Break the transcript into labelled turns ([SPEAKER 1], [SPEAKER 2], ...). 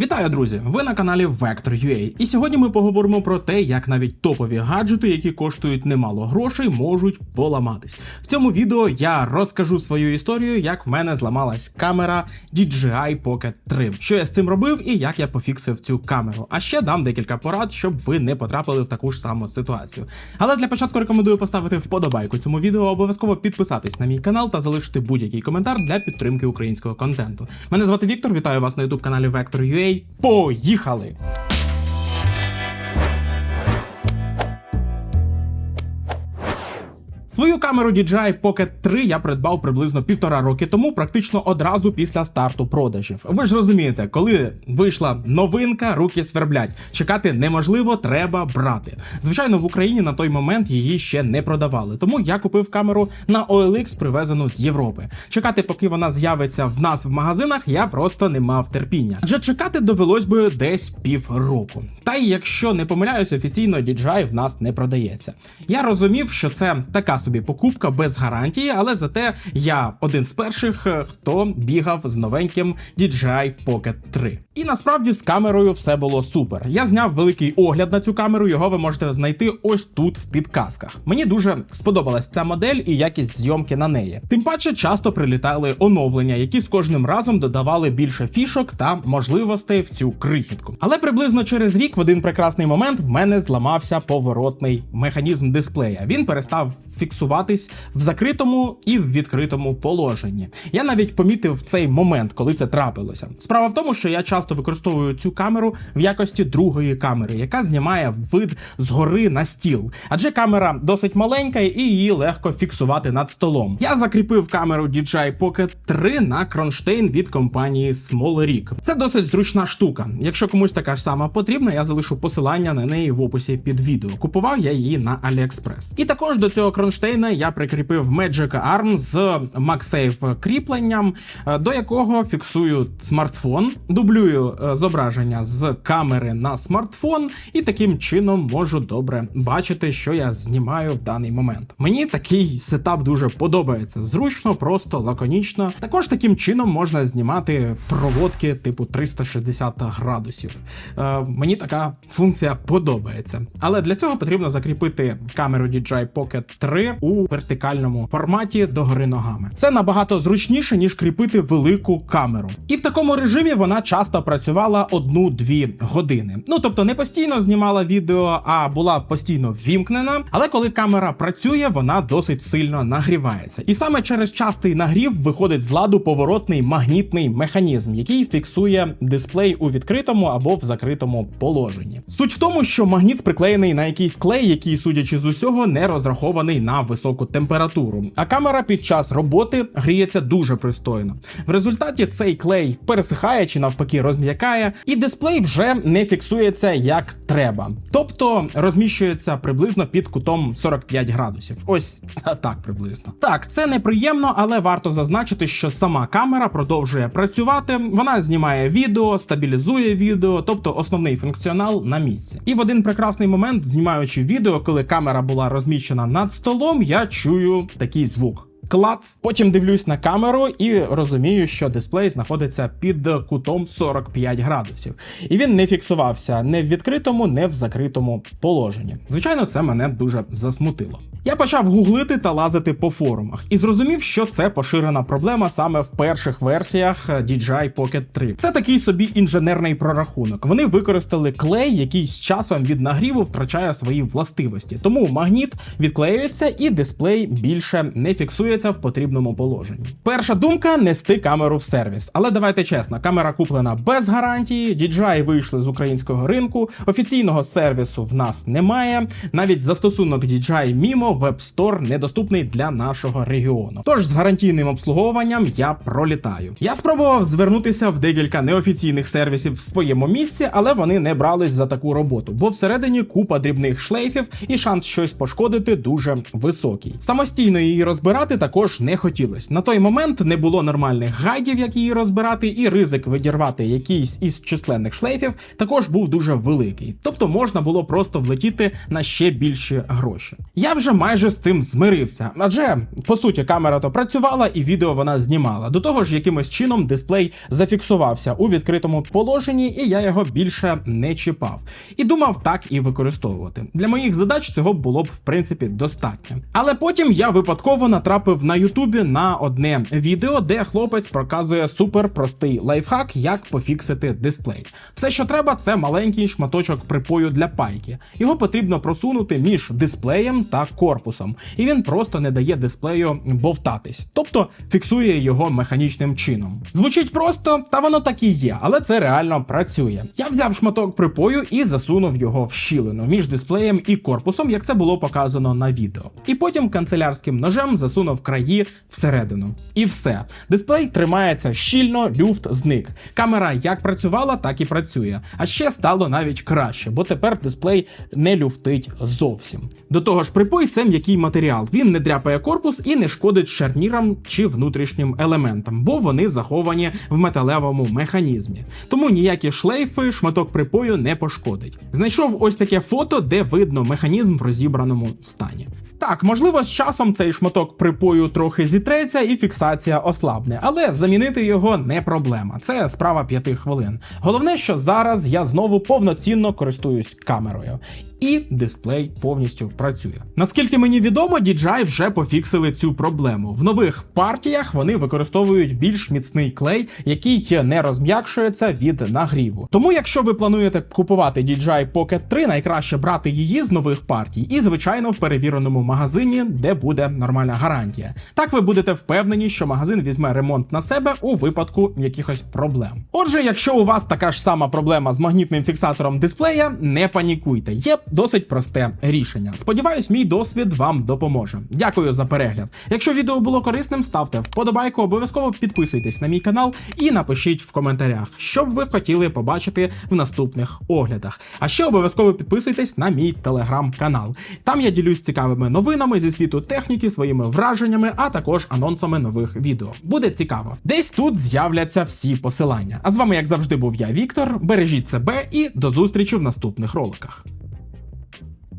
[SPEAKER 1] Вітаю, друзі! Ви на каналі Vector.ua. І сьогодні ми поговоримо про те, як навіть топові гаджети, які коштують немало грошей, можуть поламатись. В цьому відео я розкажу свою історію, як в мене зламалась камера DJI Pocket 3, що я з цим робив і як я пофіксив цю камеру. А ще дам декілька порад, щоб ви не потрапили в таку ж саму ситуацію. Але для початку рекомендую поставити вподобайку цьому відео, обов'язково підписатись на мій канал та залишити будь-який коментар для підтримки українського контенту. Мене звати Віктор, вітаю вас на youtube каналі Vector.ua. Поїхали! Свою камеру DJI Pocket 3 я придбав приблизно півтора роки тому, практично одразу після старту продажів. Ви ж розумієте, коли вийшла новинка, руки сверблять. Чекати неможливо, треба брати. Звичайно, в Україні на той момент її ще не продавали, тому я купив камеру на OLX, привезену з Європи. Чекати, поки вона з'явиться в нас в магазинах, я просто не мав терпіння. Адже чекати довелось би десь півроку. Та й якщо не помиляюсь, офіційно DJI в нас не продається. Я розумів, що це така собі покупка без гарантії, але зате я один з перших, е, хто бігав з новеньким DJI Pocket 3. І насправді з камерою все було супер. Я зняв великий огляд на цю камеру, його ви можете знайти ось тут в підказках. Мені дуже сподобалась ця модель і якість зйомки на неї. Тим паче часто прилітали оновлення, які з кожним разом додавали більше фішок та можливостей в цю крихітку. Але приблизно через рік, в один прекрасний момент, в мене зламався поворотний механізм дисплея. Він перестав фіксуватись в закритому і в відкритому положенні. Я навіть помітив цей момент, коли це трапилося. Справа в тому, що я часто використовую цю камеру в якості другої камери, яка знімає вид згори на стіл. Адже камера досить маленька і її легко фіксувати над столом. Я закріпив камеру DJI Pocket 3 на кронштейн від компанії Small Це досить зручна штука. Якщо комусь така ж сама потрібна, я залишу посилання на неї в описі під відео. Купував я її на AliExpress. І також до цього кронштейна я прикріпив Magic Arm з MagSafe кріпленням, е, до якого фіксую смартфон, дублюю е, зображення з камери на смартфон, і таким чином можу добре бачити, що я знімаю в даний момент. Мені такий сетап дуже подобається. Зручно, просто лаконічно. Також таким чином можна знімати проводки типу 360 градусів. Е, мені така функція подобається. Але для цього потрібно закріпити камеру DJI Pocket 3 у вертикальному форматі догори ногами. Це набагато зручніше, ніж кріпити велику камеру. І в такому режимі вона часто працювала одну-дві години. Ну тобто не постійно знімала відео, а була постійно ввімкнена. Але коли камера працює, вона досить сильно нагрівається. І саме через частий нагрів виходить з ладу поворотний магнітний механізм, який фіксує дисплей у відкритому або в закритому положенні. Суть в тому, що магніт приклеєний на якийсь клей, який, судячи з усього, не розрахований на високу температуру. А камера під час роботи гріється дуже пристойно. В результаті цей клей пересихає чи навпаки розм'якає, і дисплей вже не фіксується як треба. Тобто розміщується приблизно під кутом 45 градусів. Ось так приблизно. Так, це неприємно, але варто зазначити, що сама камера продовжує працювати. Вона знімає відео, стабілізує відео, тобто основний функціонал на місці. І в один прекрасний момент, знімаючи відео, коли камера була розміщена над столом, я чую такий звук. Клац. Потім дивлюсь на камеру і розумію, що дисплей знаходиться під кутом 45 градусів. І він не фіксувався не в відкритому, не в закритому положенні. Звичайно, це мене дуже засмутило. Я почав гуглити та лазити по форумах і зрозумів, що це поширена проблема саме в перших версіях DJI Pocket 3. Це такий собі інженерний прорахунок. Вони використали клей, який з часом від нагріву втрачає свої властивості. Тому магніт відклеюється і дисплей більше не фіксується в потрібному положенні. Перша думка нести камеру в сервіс. Але давайте чесно, камера куплена без гарантії. DJI вийшли з українського ринку. Офіційного сервісу в нас немає. Навіть застосунок DJI Mimo Web Store недоступний для нашого регіону. Тож з гарантійним обслуговуванням я пролітаю. Я спробував звернутися в декілька неофіційних сервісів в своєму місці, але вони не брались за таку роботу, бо всередині купа дрібних шлейфів і шанс щось пошкодити дуже високий. Самостійно її розбирати також не хотілось. На той момент не було нормальних гайдів, як її розбирати, і ризик видірвати якийсь із численних шлейфів також був дуже великий. Тобто можна було просто влетіти на ще більші гроші. Я вже майже з цим змирився. Адже по суті камера то працювала і відео вона знімала. До того ж, якимось чином дисплей зафіксувався у відкритому положенні, і я його більше не чіпав. І думав так і використовувати. Для моїх задач цього було б в принципі достатньо. Але потім я випадково натрапив на Ютубі на одне відео, де хлопець проказує супер простий лайфхак, як пофіксити дисплей. Все, що треба, це маленький шматочок припою для пайки. Його потрібно просунути між дисплеєм та корпусом, і він просто не дає дисплею бовтатись, тобто фіксує його механічним чином. Звучить просто, та воно так і є, але це реально працює. Я взяв шматок припою і засунув його в щілину між дисплеєм і корпусом, як це було показано на відео. І потім канцелярським ножем засунув краї всередину. І все. Дисплей тримається щільно, люфт зник. Камера як працювала, так і працює. А ще стало навіть краще, бо тепер дисплей не люфтить зовсім. До того ж, припой це м'який матеріал. Він не дряпає корпус і не шкодить шарнірам чи внутрішнім елементам, бо вони заховані в металевому механізмі. Тому ніякі шлейфи, шматок припою не пошкодить. Знайшов ось таке фото, де видно механізм в розібраному стані. Так, можливо, з часом цей шматок припою трохи зітреться і фіксація ослабне, але замінити його не проблема. Це справа п'яти хвилин. Головне, що зараз я знову повноцінно користуюсь камерою. І дисплей повністю працює. Наскільки мені відомо, DJI вже пофіксили цю проблему. В нових партіях вони використовують більш міцний клей, який не розм'якшується від нагріву. Тому, якщо ви плануєте купувати DJI Pocket 3, найкраще брати її з нових партій і, звичайно, в перевіреному магазині, де буде нормальна гарантія. Так ви будете впевнені, що магазин візьме ремонт на себе у випадку якихось проблем. Отже, якщо у вас така ж сама проблема з магнітним фіксатором дисплея, не панікуйте. Є досить просте рішення. Сподіваюсь, мій досвід вам допоможе. Дякую за перегляд. Якщо відео було корисним, ставте вподобайку, обов'язково підписуйтесь на мій канал і напишіть в коментарях, що б ви хотіли побачити в наступних оглядах. А ще обов'язково підписуйтесь на мій телеграм-канал. Там я ділюсь цікавими новинами зі світу техніки, своїми враженнями, а також анонсами нових відео. Буде цікаво. Десь тут з'являться всі посилання. А з вами, як завжди, був я, Віктор. Бережіть себе і до зустрічі в наступних роликах.